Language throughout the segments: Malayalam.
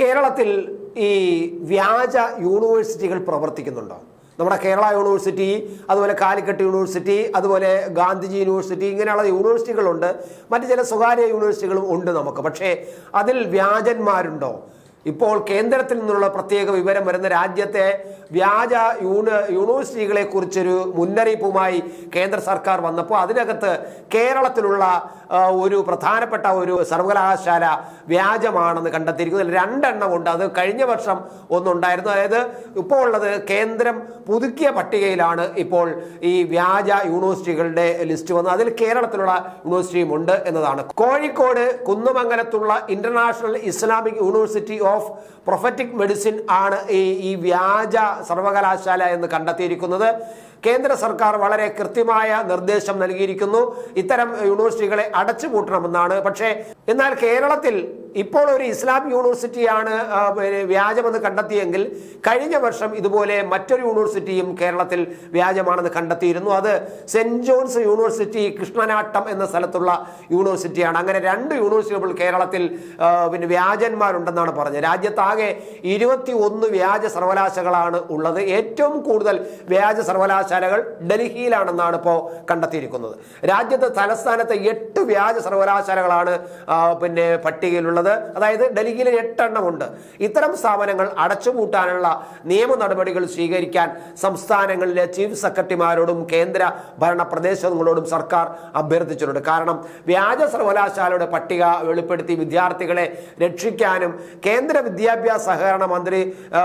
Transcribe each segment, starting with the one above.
കേരളത്തിൽ ഈ വ്യാജ യൂണിവേഴ്സിറ്റികൾ പ്രവർത്തിക്കുന്നുണ്ടോ? നമ്മുടെ കേരള യൂണിവേഴ്സിറ്റി അതുപോലെ കാലിക്കട്ട് യൂണിവേഴ്സിറ്റി അതുപോലെ ഗാന്ധിജി യൂണിവേഴ്സിറ്റി ഇങ്ങനെയുള്ള യൂണിവേഴ്സിറ്റികളുണ്ട്. മറ്റ് ചില സ്വകാര്യ യൂണിവേഴ്സിറ്റികളും ഉണ്ട് നമുക്ക്. പക്ഷേ അതിൽ വ്യാജന്മാരുണ്ടോ? ഇപ്പോൾ കേന്ദ്രത്തിൽ നിന്നുള്ള പ്രത്യേക വിവരം വരുന്ന രാജ്യത്തെ വ്യാജ യൂണി യൂണിവേഴ്സിറ്റികളെ കുറിച്ചൊരു മുന്നറിയിപ്പുമായി കേന്ദ്ര സർക്കാർ വന്നപ്പോൾ അതിനകത്ത് കേരളത്തിലുള്ള ഒരു പ്രധാനപ്പെട്ട ഒരു സർവകലാശാല വ്യാജമാണെന്ന് കണ്ടെത്തിയിരിക്കുന്നത് രണ്ടെണ്ണം ഉണ്ട്. അത് കഴിഞ്ഞ വർഷം ഒന്നുണ്ടായിരുന്നു. അതായത് ഇപ്പോൾ ഉള്ളത് കേന്ദ്രം പുതുക്കിയ പട്ടികയിലാണ് ഇപ്പോൾ ഈ വ്യാജ യൂണിവേഴ്സിറ്റികളുടെ ലിസ്റ്റ് വന്നത്. അതിൽ കേരളത്തിലുള്ള യൂണിവേഴ്സിറ്റിയും ഉണ്ട് എന്നതാണ്. Kozhikode കുന്നമംഗലത്തുള്ള international Islamic university of prophetic medicine ആണ് ഈ ഈ വ്യാജ സർവകലാശാല എന്ന് കണ്ടെത്തിയിരിക്കുന്നത്. കേന്ദ്ര സർക്കാർ വളരെ കൃത്യമായ നിർദ്ദേശം നൽകിയിരിക്കുന്നു. ഇത്തരം യൂണിവേഴ്സിറ്റികളെ അടച്ചുപൂട്ടണമെന്നാണ്. പക്ഷേ എന്നാൽ കേരളത്തിൽ ഇപ്പോൾ ഒരു ഇസ്ലാം യൂണിവേഴ്സിറ്റിയാണ് വ്യാജമെന്ന് കണ്ടെത്തിയെങ്കിൽ കഴിഞ്ഞ വർഷം ഇതുപോലെ മറ്റൊരു യൂണിവേഴ്സിറ്റിയും കേരളത്തിൽ വ്യാജമാണെന്ന് കണ്ടെത്തിയിരുന്നു. അത് സെന്റ് ജോൺസ് യൂണിവേഴ്സിറ്റി കൃഷ്ണനാട്ടം എന്ന സ്ഥലത്തുള്ള യൂണിവേഴ്സിറ്റിയാണ്. അങ്ങനെ രണ്ട് യൂണിവേഴ്സിറ്റികൾ കേരളത്തിൽ പിന്നെ വ്യാജന്മാരുണ്ടെന്നാണ് പറഞ്ഞത്. രാജ്യത്താകെ ഇരുപത്തി ഒന്ന് വ്യാജ സർവകലാശാലകളാണ് ഉള്ളത്. ഏറ്റവും കൂടുതൽ വ്യാജ സർവകലാശാലകൾ ഡൽഹിയിലാണെന്നാണ് ഇപ്പോൾ കണ്ടെത്തിയിരിക്കുന്നത്. രാജ്യത്തെ തലസ്ഥാനത്തെ എട്ട് വ്യാജ സർവകലാശാലകളാണ് പിന്നെ പട്ടികയിലുള്ളത്. അതായത് ഡൽഹിയിൽ എട്ടെണ്ണം ഉണ്ട്. ഇത്തരം സ്ഥാപനങ്ങൾ അടച്ചുപൂട്ടാനുള്ള നിയമ നടപടികൾ സ്വീകരിക്കാൻ സംസ്ഥാനങ്ങളിലെ ചീഫ് സെക്രട്ടറിമാരോടും കേന്ദ്ര ഭരണ പ്രദേശങ്ങളോടും സർക്കാർ അഭ്യർത്ഥിച്ചിട്ടുണ്ട്. കാരണം വ്യാജ സർവകലാശാലയുടെ പട്ടിക വെളിപ്പെടുത്തി വിദ്യാർത്ഥികളെ രക്ഷിക്കാനും കേന്ദ്ര വിദ്യാഭ്യാസ സഹകരണ മന്ത്രി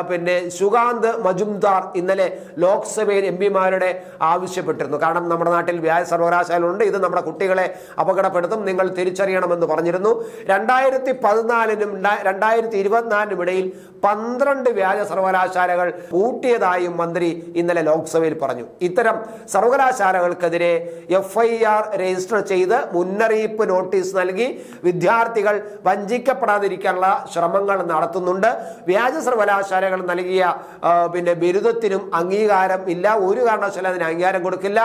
പിന്നെ സുഗാന്ത് മജുംദാർ ഇന്നലെ ലോക്സഭയിൽ എം പിമാരുടെ ആവശ്യപ്പെട്ടിരുന്നു. കാരണം നമ്മുടെ നാട്ടിൽ വ്യാജ സർവകലാശാലയുണ്ട് ഇത് നമ്മുടെ കുട്ടികളെ അപകടപ്പെടുത്തും. നിങ്ങൾ തിരിച്ചറിയണമെന്ന് പറഞ്ഞിരുന്നു. രണ്ടായിരത്തി പതിനാലിനും രണ്ടായിരത്തി ഇരുപത്തിനാലിനും ഇടയിൽ പന്ത്രണ്ട് വ്യാജ സർവകലാശാലകൾ പൂട്ടിയതായും മന്ത്രി ഇന്നലെ ലോക്സഭയിൽ പറഞ്ഞു. ഇത്തരം സർവകലാശാലകൾക്കെതിരെ എഫ് ഐ ആർ രജിസ്റ്റർ ചെയ്ത് മുന്നറിയിപ്പ് നോട്ടീസ് നൽകി വിദ്യാർത്ഥികൾ വഞ്ചിക്കപ്പെടാതിരിക്കാനുള്ള ശ്രമങ്ങൾ നടത്തുന്നുണ്ട്. വ്യാജ സർവകലാശാലകൾ നൽകിയ പിന്നെ ബിരുദത്തിനും അംഗീകാരം ഇല്ല. ഒരു കാരണവശാലും അതിന് അംഗീകാരം കൊടുക്കില്ല.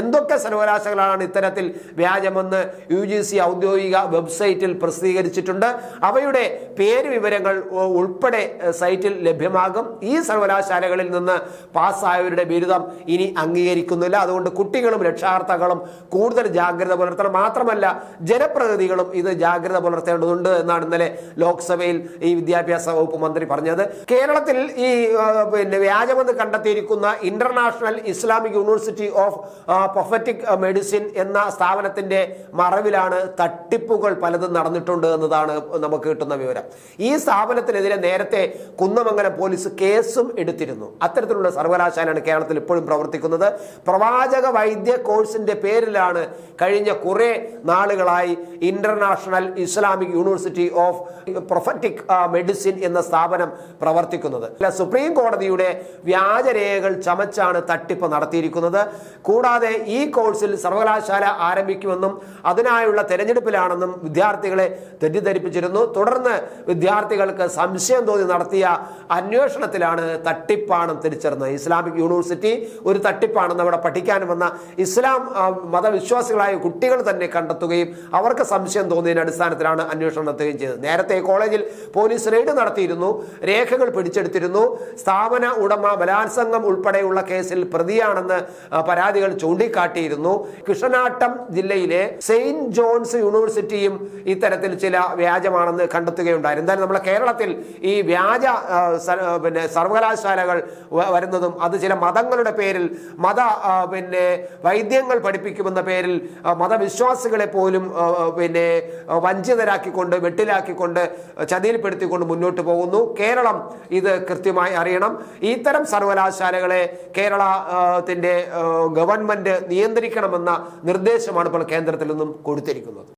എന്തൊക്കെ സർവകലാശാലകളാണ് ഇത്തരത്തിൽ വ്യാജമെന്ന് യു ജി സി ഔദ്യോഗിക വെബ്സൈറ്റിൽ പ്രസിദ്ധീകരിച്ചിട്ടുണ്ട്. അവയുടെ പേര് വിവരങ്ങൾ ഉൾപ്പെടെ സൈറ്റിൽ ലഭ്യമാകും. ഈ സർവകലാശാലകളിൽ നിന്ന് പാസ്സായവരുടെ ബിരുദം ഇനി അംഗീകരിക്കുന്നില്ല. അതുകൊണ്ട് കുട്ടികളും രക്ഷാകർത്താക്കളും കൂടുതൽ ജാഗ്രത പുലർത്തണം. മാത്രമല്ല ജനപ്രതിനിധികളും ഇത് ജാഗ്രത പുലർത്തേണ്ടതുണ്ട് എന്നാണ് ഇന്നലെ ലോക്സഭയിൽ ഈ വിദ്യാഭ്യാസ വകുപ്പ് മന്ത്രി പറഞ്ഞത്. കേരളത്തിൽ ഈ പിന്നെ വ്യാജമെന്ന് കണ്ടെത്തിയിരിക്കുന്ന international Islamic university of prophetic medicine എന്ന സ്ഥാപനത്തിന്റെ മറവിലാണ് തട്ടിപ്പുകൾ പലതും നടന്നിട്ടുണ്ട് എന്നതാണ് നമുക്ക് കിട്ടുന്ന വിവരം. ഈ സ്ഥാപനത്തിനെതിരെ നേരത്തെ കുന്നമംഗലം പോലീസ് കേസും എടുത്തിരുന്നു. അത്തരത്തിലുള്ള സർവകലാശാലയാണ് കേരളത്തിൽ ഇപ്പോഴും പ്രവർത്തിക്കുന്നത്. പ്രവാചക വൈദ്യ കോഴ്സിന്റെ പേരിലാണ് കഴിഞ്ഞ കുറെ നാളുകളായി international Islamic university of prophetic medicine എന്ന സ്ഥാപനം പ്രവർത്തിക്കുന്നത്. സുപ്രീം കോടതിയുടെ വ്യാജരേഖകൾ ചമച്ചാണ് തട്ടിപ്പ് നടത്തിയിരിക്കുന്നത്. കൂടാതെ ഈ കോഴ്സിൽ സർവകലാശാല ആരംഭിക്കുമെന്നും അതിനായുള്ള തെരഞ്ഞെടുപ്പിലാണെന്നും വിദ്യാർത്ഥികളെ തെറ്റിദ്ധരിപ്പിച്ചിരുന്നു തുടർന്ന് വിദ്യാർത്ഥികൾക്ക് സംശയം തോന്നി നടത്തിയ അന്വേഷണത്തിലാണ് തട്ടിപ്പാണെന്ന് തിരിച്ചറിഞ്ഞത്. ഇസ്ലാമിക് യൂണിവേഴ്സിറ്റി ഒരു തട്ടിപ്പാണെന്ന് അവിടെ പഠിക്കാൻ വന്ന ഇസ്ലാം മതവിശ്വാസികളായ കുട്ടികൾ തന്നെ കണ്ടെത്തുകയും അവർക്ക് സംശയം തോന്നിയതിന് അടിസ്ഥാനത്തിലാണ് അന്വേഷണം നടത്തുകയും ചെയ്തത്. നേരത്തെ കോളേജിൽ പോലീസ് റെയ്ഡ് നടത്തിയിരുന്നു. രേഖകൾ പിടിച്ചെടുത്തിരുന്നു. സ്ഥാപന ഉടമ ബലാത്സംഗം ഉൾപ്പെടെയുള്ള കേസിൽ പ്രതിയാണെന്ന് പരാതികൾ ചൂണ്ടിക്കാട്ടിയിരുന്നു. കൃഷ്ണനാട്ടം ജില്ലയിലെ സെയിന്റ് ജോൺസ് യൂണിവേഴ്സിറ്റിയും ഇത്തരത്തിൽ ചില വ്യാജമാണെന്ന് കണ്ടെത്തുകയുണ്ടായിരുന്നു എന്തായാലും നമ്മുടെ കേരളത്തിൽ ഈ വ്യാജ പിന്നെ സർവകലാശാലകൾ വരുന്നതും അത് ചില മതങ്ങളുടെ പേരിൽ മത പിന്നെ വൈദ്യങ്ങൾ പഠിപ്പിക്കുമെന്ന പേരിൽ മതവിശ്വാസികളെ പോലും പിന്നെ വഞ്ചിതരാക്കിക്കൊണ്ട് വെട്ടിലാക്കിക്കൊണ്ട് ചതിയിൽപ്പെടുത്തിക്കൊണ്ട് മുന്നോട്ട് പോകുന്നു. കേരളം ഇത് കൃത്യമായി അറിയണം. ഇത്തരം സർവകലാശാലകളെ കേരളത്തിന്റെ ഗവൺമെന്റ് നിയന്ത്രിക്കണമെന്ന നിർദ്ദേശമാണ് ഇപ്പോൾ കേന്ദ്രത്തിൽ നിന്നും കൊടുത്തിരിക്കുന്നത്.